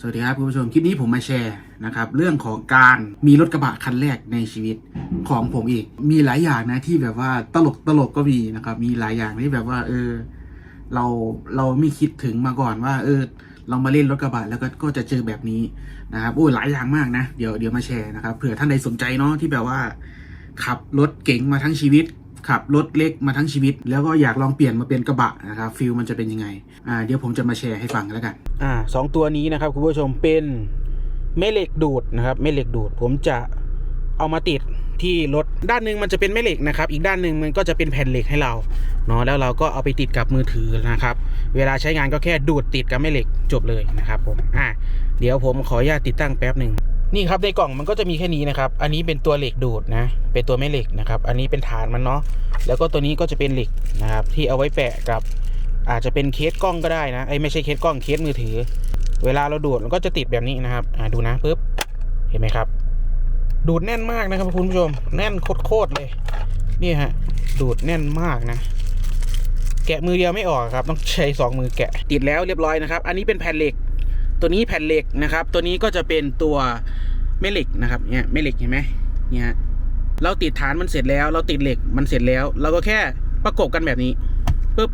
สวัสดีครับคุณผู้ชมคลิปนี้ผมมาแชร์นะครับเรื่องของการมีรถกระบะคันแรกในชีวิตของผมเองมีหลายอย่างนะที่แบบว่าตลกตลกก็มีนะครับ มีหลายอย่างที่แบบว่า เออ เราเราไม่คิดถึงมาก่อนว่า เออ เรามาเล่นรถกระบะแล้วก็ก็จะเจอแบบนี้นะครับโอ้ยหลายอย่างมากนะ เดี๋ยวเดี๋ยวมาแชร์นะครับเผื่อท่านใดสนใจเนาะที่แบบว่า ขับรถเก๋งมาทั้งชีวิต ขับรถเล็กมาทั้งชีวิต แล้วก็อยากลองเปลี่ยนมาเป็นกระบะนะครับฟิลมันจะเป็นยังไงอ่าเดี๋ยวผมจะมาแชร์ให้ฟังแล้วกันอ่าสองตัวนี้นะครับคุณผู้ชมเป็นแม่เหล็กดูดนะครับแม่เหล็กดูด ผมจะเอามาติดที่รถด้านหนึ่งมันจะเป็นแม่เหล็กนะครับ อีกด้านหนึ่งมันก็จะเป็นแผ่นเหล็กให้เราเนาะแล้วเราก็เอาไปติดกับมือถือนะครับ เวลาใช้งานก็แค่ดูดติดกับแม่เหล็กจบเลยนะครับผมอ่าเดี๋ยวผมขออนุญาตติดตั้งแป๊บหนึ่ง นี่ครับในกล่องมันก็จะมีแค่นี้นะครับ อันนี้เป็นตัวเหล็กดูดนะ เป็นตัวแม่เหล็กนะครับ อันนี้เป็นฐานมันเนาะ แล้วก็ตัวนี้ก็จะเป็นเหล็กนะครับ ที่เอาไว้แปะกับ อาจจะเป็นเคสกล้องก็ได้นะ ไอ้ไม่ใช่เคสกล้องเคสมือถือ เวลาเราดูดมันก็จะติดแบบนี้นะครับ อ่าดูนะปึ๊บ เห็นไหมครับ ดูดแน่นมากนะครับคุณผู้ชม แน่นโคตรเลย นี่ฮะ ดูดแน่นมากนะแกะมือเดียวไม่ออกครับ ต้องใช้สองมือแกะ ติดแล้วเรียบร้อยนะครับ อันนี้เป็นแผ่นเหล็ก ตัวนี้แผ่นเหล็กนะครับ ตัวนี้ก็จะเป็นตัวแม่เหล็กนะครับเนี่ยแม่เหล็กเห็นไหมเนี่ยเราติดฐานมันเสร็จแล้ว เราติดเหล็กมันเสร็จแล้ว เราก็แค่ประกบกันแบบนี้ปุ๊บ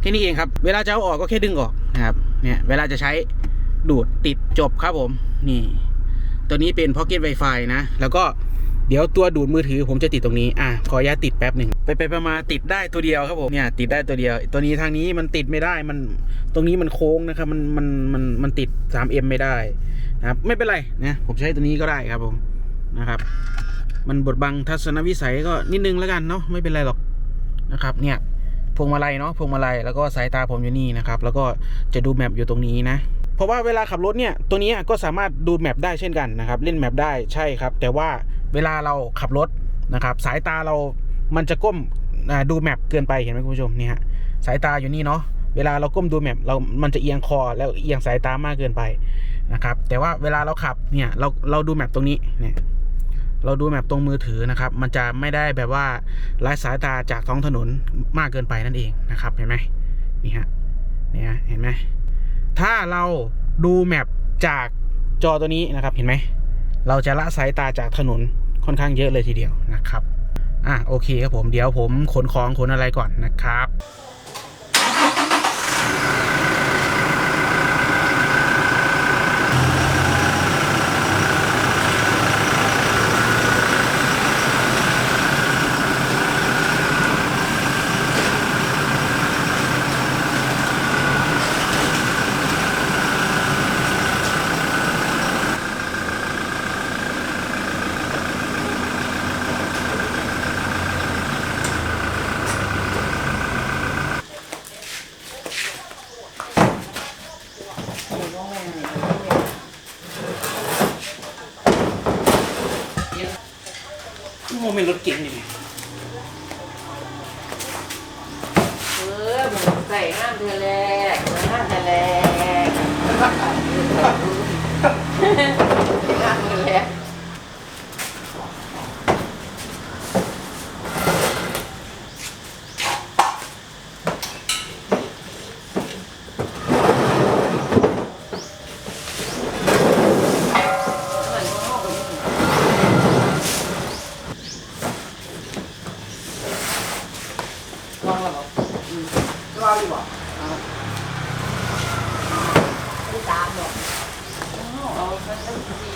แค่นี้เองครับ เวลาจะเอาออกก็แค่ดึงออกนะครับเนี่ยเวลาจะใช้ดูดติดจบครับผมนี่ ตัวนี้เป็นพ็อกเก็ตไวไฟนะ แล้วก็ เดี๋ยวตัวดูดมือถือผมจะติดตรงนี้ อะ ขออนุญาตติดแป๊บหนึ่ง ไปไปๆมาๆติดได้ตัวเดียวครับผม เนี่ยติดได้ตัวเดียว ตัวนี้ทางนี้มันติดไม่ได้ มันตรงนี้มันโค้งนะครับ มันมันมันมันติด 3M ไม่ได้นะครับ ไม่เป็นไรนะ ผมใช้ตัวนี้ก็ได้ครับผม นะครับ มันบดบังทัศนวิสัยก็นิดนึงแล้วกันเนาะ ไม่เป็นไรหรอกนะครับ เนี่ยพวงมาลัยเนาะพวงมาลัยแล้วก็สายตาผมอยู่นี่นะครับ แล้วก็จะดูแมปอยู่ตรงนี้นะเพราะว่าเวลาขับรถเนี่ยตัวนี้ก็สามารถดูแมปได้เช่นกันนะครับ เล่นแมปได้ใช่ครับ แต่ว่า เวลาเราขับรถนะครับ สายตาเรามันจะก้มดูแมปเกินไปเห็นไหมคุณผู้ชมนี่ฮะสายตาอยู่นี่เนาะเวลาเราก้มดูแมปเรา มันจะเอียงคอแล้วเอียงสายตามากเกินไปนะครับ แต่ว่าเวลาเราขับเนี่ยเราเราดูแมปตรงนี้เนี่ยเราดูแมปตรงมือถือนะครับ มันจะไม่ได้แบบว่าไร้สายตาจากท้องถนนมากเกินไปนั่นเองนะครับเห็นไหมนี่ฮะนี่ฮะเห็นไหมถ้าเราดูแมปจากจอตัวนี้นะครับเห็นไหมเราจะละสายตาจากถนน ค่อนข้างเยอะเลยทีเดียวนะครับอะโอเคครับผมเดี๋ยวผมขนของขนอะไรก่อนนะครับ โมเมนต์รถเก๋งนี่เออมันใส่ห้ามเธอแลกงามเธอแลกงามเธอแลก ลองแล้วเหรอลองดีกว่า ไม่ตามหรอกเอาไปสักที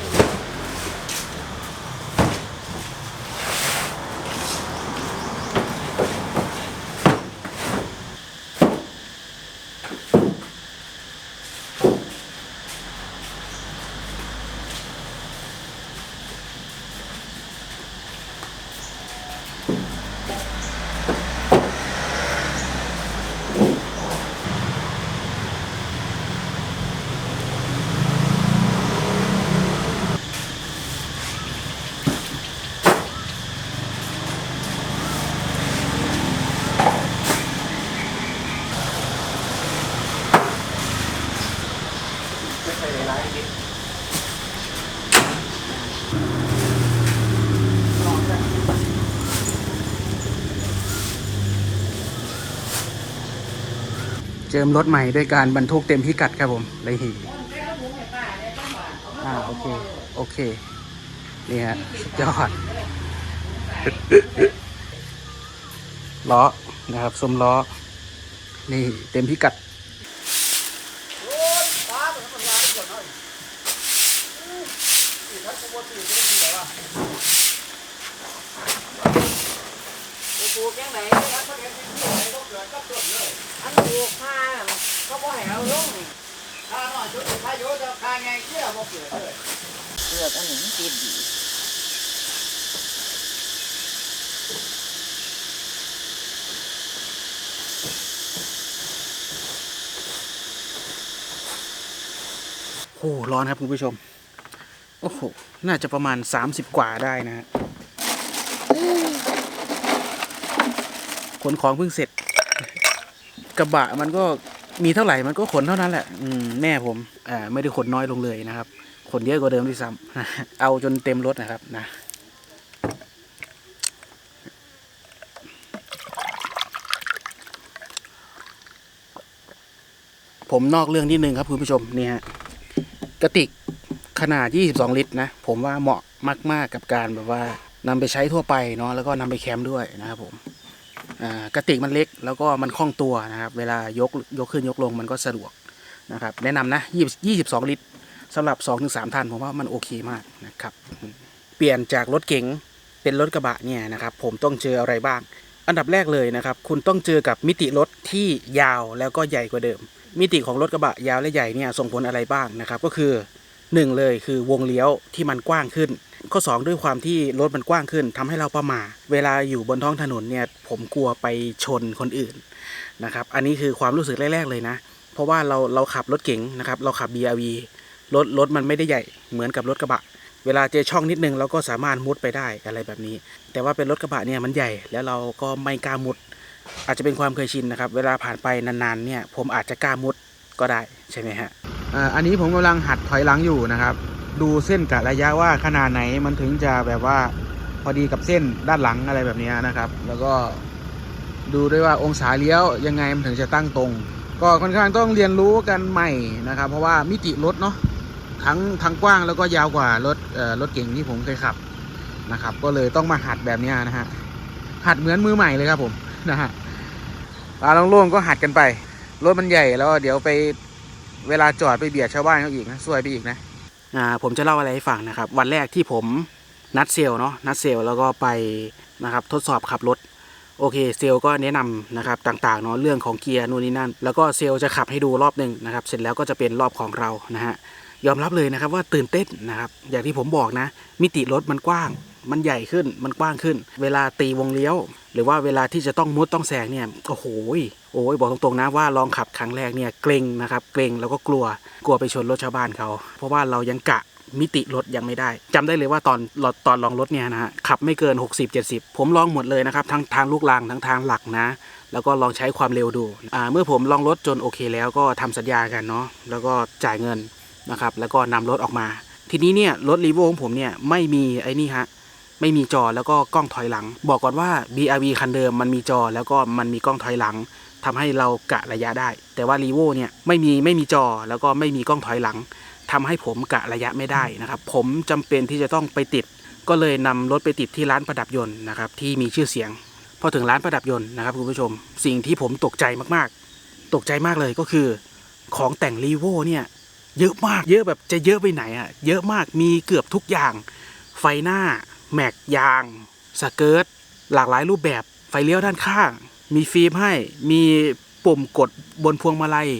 ไม่ใช่หลายๆนิดเจิมรถใหม่ด้วยการบรรทุกเต็มพิกัดครับผมเลยหีอ่าโอเค โอเค นี่ฮะสุดยอดล้อนะครับซุมล้อ นี่เต็มพิกัด ปลูกยังไงอันปลูกผ้าเขาบ่ให้เอาลงเลือกอันหนึ่งติดดีโอ้ร้อนครับคุณผู้ชม โอ้โห น่าจะประมาณ 30 กว่าได้นะฮะ ขนของเพิ่งเสร็จ กระบะมันก็มีเท่าไหร่มันก็ขนเท่านั้นแหละ อืมแม่ผมอ่าไม่ได้ขนน้อยลงเลยนะครับ ขนเยอะกว่าเดิมด้วยซ้ำเอาจนเต็มรถนะครับนะผมนอกเรื่องนิดนึงครับคุณผู้ชมนี่ฮะกระติกขนาด 22 ลิตรนะ ผมว่าเหมาะมาก ๆ กับการแบบว่านำไปใช้ทั่วไปเนาะแล้วก็นำไปแคมป์ด้วยนะครับผม กระติกมันเล็กแล้วก็มันคล่องตัวนะครับเวลายกยกขึ้นยกลงมันก็สะดวกนะครับแนะนำนะ20 22ลิตรสำหรับ 2-3ท่านผมว่ามันโอเคมากนะครับเปลี่ยนจากรถเก๋งเป็นรถกระบะเนี่ยนะครับผมต้องเจออะไรบ้าง อันดับแรกเลยนะครับคุณต้องเจอกับมิติรถที่ยาวแล้วก็ใหญ่กว่าเดิม มิติของรถกระบะยาวและใหญ่เนี่ยส่งผลอะไรบ้างนะครับก็คือหนึ่งเลยคือวงเลี้ยวที่มันกว้างขึ้น ข้อสองด้วยความที่รถมันกว้างขึ้นทำให้เราประมาทเวลาอยู่บนท้องถนนเนี่ยผมกลัวไปชนคนอื่นนะครับอันนี้คือความรู้สึกแรกๆเลยนะ เพราะว่าเราเราขับรถเก๋งนะครับเราขับ BRV รถรถมันไม่ได้ใหญ่เหมือนกับรถกระบะ เวลาเจอช่องนิดนึงเราก็สามารถมุดไปได้อะไรแบบนี้ แต่ว่าเป็นรถกระบะเนี่ยมันใหญ่แล้วเราก็ไม่กล้ามุด อาจจะเป็นความเคยชินนะครับ เวลาผ่านไปนานๆเนี่ยผมอาจจะกล้ามุดก็ได้ใช่ไหมฮะอันนี้ผมกำลังหัดถอยหลังอยู่นะครับ ดูเส้นกะระยะว่าขนาดไหนมันถึงจะแบบว่าพอดีกับเส้นด้านหลังอะไรแบบนี้นะครับ แล้วก็ดูด้วยว่าองศาเลี้ยวยังไงมันถึงจะตั้งตรง ก็ค่อนข้างต้องเรียนรู้กันใหม่นะครับ เพราะว่ามิติรถเนาะทั้งทั้งกว้างแล้วก็ยาวกว่ารถเอ่อรถเก่งที่ผมเคยขับนะครับ ก็เลยต้องมาหัดแบบนี้นะฮะหัดเหมือนมือใหม่เลยครับผมนะฮะปลาโล่งๆก็หัดกันไปรถมันใหญ่แล้วเดี๋ยวไปเวลาจอดไปเบียดชาวบ้านเขาอีกนะซวยไปอีกนะ อ่าผมจะเล่าอะไรให้ฟังนะครับ วันแรกที่ผมนัดเซลล์เนาะนัดเซลล์แล้วก็ไปนะครับทดสอบขับรถโอเคเซลก็แนะนำนะครับต่างๆเนาะเรื่องของเกียร์นู่นนี่นั่น แล้วก็เซลจะขับให้ดูรอบหนึ่งนะครับ เสร็จแล้วก็จะเป็นรอบของเรานะฮะยอมรับเลยนะครับว่าตื่นเต้นนะครับ อย่างที่ผมบอกนะ มิติรถมันกว้าง มันใหญ่ขึ้นมันกว้างขึ้น เวลาตีวงเลี้ยว หรือว่าเวลาที่จะต้องมุดต้องแซงเนี่ยโอ้โหโอ้ยบอกตรงๆนะว่าลองขับครั้งแรกเนี่ยเกรงนะครับเกรงแล้วก็กลัวกลัวไปชนรถชาวบ้านเขา เพราะว่าเรายังกะมิติรถยังไม่ได้จำได้เลยว่าตอนตอนลองรถเนี่ยนะฮะขับไม่เกิน 60-70 ผมลองหมดเลยนะครับทั้งทางลูกรางทั้งทางหลักนะแล้วก็ลองใช้ความเร็วดูอ่าเมื่อผมลองรถจนโอเคแล้วก็ทำสัญญากันเนาะ แล้วก็จ่ายเงินนะครับ แล้วก็นำรถออกมา ทีนี้เนี่ยรถรีโวของผมเนี่ยไม่มีไอ้นี่ฮะ ไม่มีจอแล้วก็กล้องถอยหลัง บอกก่อนว่า BRV คันเดิมมันมีจอแล้วก็มันมีกล้องถอยหลังทำให้เรากะระยะได้ แต่ว่า r ีโวเนี่ยไม่มีไม่มีจอแล้วก็ไม่มีกล้องถอยหลังทำให้ผมกะระยะไม่ได้นะครับผมจำเป็นที่จะต้องไปติด ก็เลยนำรถไปติดที่ร้านประดับยนต์นะครับที่มีชื่อเสียง พอถึงร้านประดับยนต์นะครับคุณผู้ชม สิ่งที่ผมตกใจมากๆ ตกใจมากเลยก็คือ ของแต่งรีโวเนี่ยเยอะมากเยอะแบบจะเยอะไปไหนอะเยอะมากมีเกือบทุกอย่างไฟหน้า แม็กยางสเกิร์ตหลากหลายรูปแบบไฟเลี้ยวด้านข้าง มีฟิล์มให้ มีปุ่มกดบนพวงมาลัย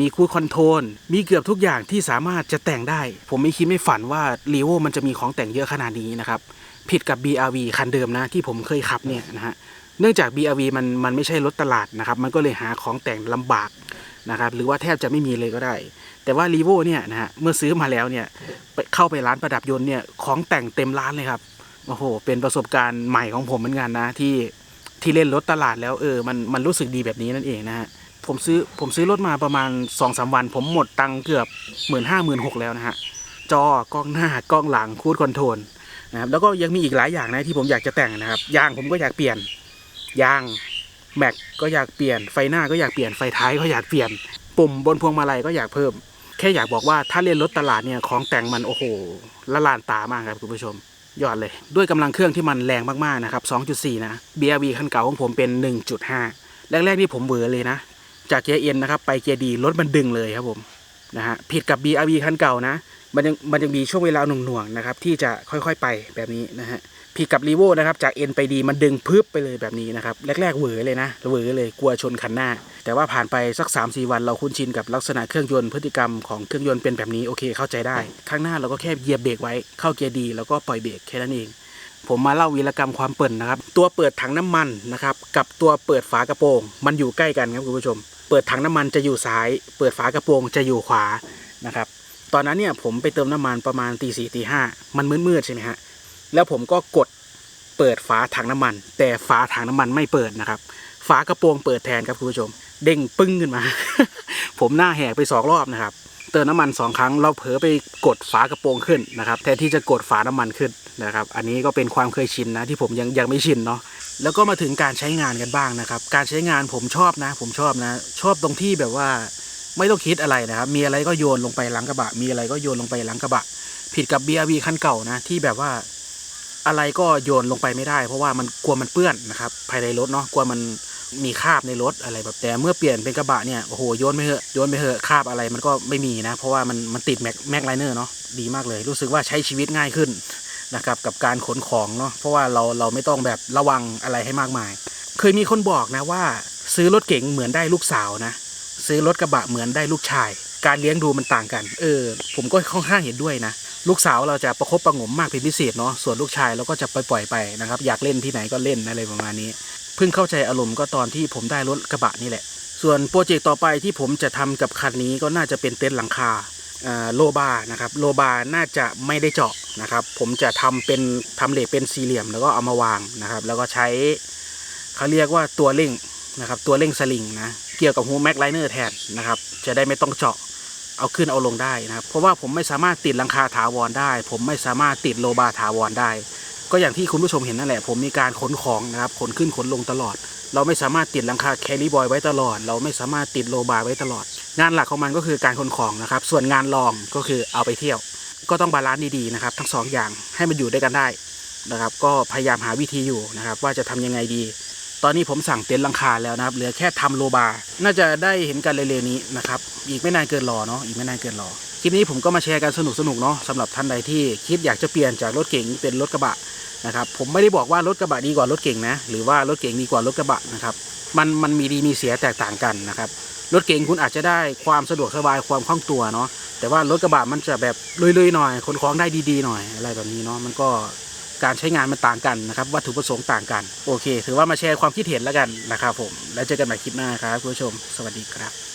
มีคูดคอนโทรล มีเกือบทุกอย่างที่สามารถจะแต่งได้ ผมไม่คิดไม่ฝันว่ารีโวมันจะมีของแต่งเยอะขนาดนี้นะครับ ผิดกับ BRV คันเดิมนะที่ผมเคยขับเนี่ยนะฮะ เนื่องจาก BRV มันมันไม่ใช่รถตลาดนะครับ มันก็เลยหาของแต่งลำบากนะครับหรือว่าแทบจะไม่มีเลยก็ได้ แต่ว่ารีโวเนี่ยนะฮะเมื่อซื้อมาแล้วเนี่ยไปเข้าไปร้านประดับยนต์เนี่ยของแต่งเต็มร้านเลยครับ โอ้โห เป็นประสบการณ์ใหม่ของผมเหมือนกันนะ ที่ที่เล่นรถตลาดแล้วเออมันมันรู้สึกดีแบบนี้นั่นเองนะฮะผมซื้อผมซื้อรถมาประมาณ2อสวัน ผมหมดตังค์เกือบหมื่นห้าหมื่นหกแล้วนะฮะจอกล้องหน้ากล้องหลังคูดคอนโทรลนะครับแล้วก็ยังมีอีกหลายอย่างนะที่ผมอยากจะแต่งนะครับยางผมก็อยากเปลี่ยนยางแม็กก็อยากเปลี่ยนไฟหน้าก็อยากเปลี่ยนไฟท้ายก็อยากเปลี่ยน ปุ่มบนพวงมาลัยก็อยากเพิ่ม แค่อยากบอกว่าถ้าเล่นรถตลาดเนี่ยของแต่งมันโอ้โหละลานตามากครับคุณผู้ชม ยอดเลยด้วยกำลังเครื่องที่มันแรงมากๆนะครับ 2.4 นะ BRV คันเก่าของผมเป็น 1.5 แรกๆนี่ผมเบื่อเลยนะ จากเกียร์เอ็นนะครับไปเกียร์ดีรถมันดึงเลยครับผมนะฮะผิดกับ BRV คันเก่านะ มันยังมันยังมีช่วงเวลาหน่วงๆนะครับที่จะค่อยๆไปแบบนี้นะฮะ ผิดกับรีโวนะครับจาก N ไปดีมันดึงพึบไปเลยแบบนี้นะครับแรกๆเหวอเลยนะเหวอเลยกลัวชนคันหน้า แต่ว่าผ่านไปสัก 3-4 วันเราคุ้นชินกับลักษณะเครื่องยนต์พฤติกรรมของเครื่องยนต์เป็นแบบนี้โอเคเข้าใจได้ ข้างหน้าเราก็แค่เหยียบเบรกไว้เข้าเกียร์ดีแล้วก็ปล่อยเบรกแค่นั้นเองผมมาเล่าวีรกรรมความเปิ่นะครับ ตัวเปิดถังน้ำมันนะครับ กับตัวเปิดฝากระโปรง มันอยู่ใกล้กันครับคุณผู้ชม เปิดถังน้ำมันจะอยู่ซ้าย เปิดฝากระโปรงจะอยู่ขวานะครับ ตอนนั้นเนี่ยผมไปเติมน้ำมันประมาณตีสี่ตีห้ามันมืดๆใช่ไหมฮะ แล้วผมก็กดเปิดฝาถังน้ำมัน แต่ฝาถังน้ำมันไม่เปิดนะครับ ฝากระโปรงเปิดแทนครับคุณผู้ชม เด้งปึ้งขึ้นมา ผมหน้าแหกไปสองรอบนะครับ เติมน้ำมันสองครั้งเราเผลอไปกดฝากระโปรงขึ้นนะครับแทนที่จะกดฝาน้ำมันขึ้นนะครับ อันนี้ก็เป็นความเคยชินนะที่ผมยังยังไม่ชินเนาะแล้วก็มาถึงการใช้งานกันบ้างนะครับ การใช้งานผมชอบนะ ผมชอบนะ ชอบตรงที่แบบว่าไม่ต้องคิดอะไรนะครับ มีอะไรก็โยนลงไปหลังกระบะ มีอะไรก็โยนลงไปหลังกระบะ ผิดกับ BRV คันเก่านะ ที่แบบว่า อะไรก็โยนลงไปไม่ได้ เพราะว่ามันกลัวมันเปื้อนนะครับภายในรถเนาะกลัวมันมีคราบในรถอะไรแบบแต่เมื่อเปลี่ยนเป็นกระบะเนี่ยโอ้โหโยนไปเถอะโยนไปเถอะคราบอะไรมันก็ไม่มีนะ เพราะว่ามันมันติดแม็กแม็กไลเนอร์เนาะดีมากเลย รู้สึกว่าใช้ชีวิตง่ายขึ้นนะครับกับการขนของเนาะเพราะว่าเราเราไม่ต้องแบบระวังอะไรให้มากมาย เคยมีคนบอกนะว่า ซื้อรถเก๋งเหมือนได้ลูกสาวนะ ซื้อรถกระบะเหมือนได้ลูกชาย การเลี้ยงดูมันต่างกัน เออ ผมก็ค่อนข้างเห็นด้วยนะ ลูกสาวเราจะประคบประงมมากเป็นพิเศษเนาะ ส่วนลูกชายเราก็จะไปปล่อยไปนะครับ อยากเล่นที่ไหนก็เล่นอะไรประมาณนี้ เพิ่งเข้าใจอารมณ์ก็ตอนที่ผมได้รถกระบะนี่แหละ ส่วนโปรเจกต์ต่อไปที่ผมจะทำกับคันนี้ก็น่าจะเป็นเต็นท์หลังคาอ่าโลบาร์นะครับโลบาร์น่าจะไม่ได้เจาะนะครับ ผมจะทำเป็นทำเหล็กเป็นสี่เหลี่ยมแล้วก็เอามาวางนะครับ แล้วก็ใช้เขาเรียกว่าตัวเร่งนะครับ ตัวเร่งสลิงนะ เกี่ยวกับฮูแม็กไลเนอร์แทนนะครับ จะได้ไม่ต้องเจาะ เอาขึ้นเอาลงได้นะครับ เพราะว่าผมไม่สามารถติดหลังคาถาวรได้ ผมไม่สามารถติดโลบาร์ถาวรได้ ก็อย่างที่คุณผู้ชมเห็นนั่นแหละ ผมมีการขนของนะครับขนขึ้นขนลงตลอด เราไม่สามารถติดหลังคาแคลรี่บอยไว้ตลอด เราไม่สามารถติดโลบาร์ไว้ตลอด งานหลักของมันก็คือการขนของนะครับ ส่วนงานรองก็คือเอาไปเที่ยว ก็ต้องบาลานซ์ดีๆนะครับ ทั้งสองอย่างให้มันอยู่ด้วยกันได้นะครับ ก็พยายามหาวิธีอยู่นะครับ ว่าจะทำยังไงดี ตอนนี้ผมสั่งเต็นท์ลังคาแล้วนะครับ เหลือแค่ทำโลบาร์น่าจะได้เห็นกันเร็วๆนี้นะครับ อีกไม่นานเกินรอเนาะ อีกไม่นานเกินรอ คลิปนี้ผมก็มาแชร์กันสนุกๆเนาะสำหรับท่านใดที่คิดอยากจะเปลี่ยนจากรถเก๋งเป็นรถกระบะนะครับ ผมไม่ได้บอกว่ารถกระบะดีกว่ารถเก๋งนะ หรือว่ารถเก๋งดีกว่ารถกระบะนะครับ มันมันมีดีมีเสียแตกต่างกันนะครับ รถเก๋งคุณอาจจะได้ความสะดวกสบายความคล่องตัวเนาะ แต่ว่ารถกระบะมันจะแบบลุยๆหน่อยขนของได้ดีๆหน่อยอะไรแบบนี้เนาะ มันก็ การใช้งานมันต่างกันนะครับวัตถุประสงค์ต่างกัน โอเค ถือว่ามาแชร์ความคิดเห็นแล้วกันนะครับผม แล้วเจอกันใหม่คลิปหน้าครับคุณผู้ชม สวัสดีครับ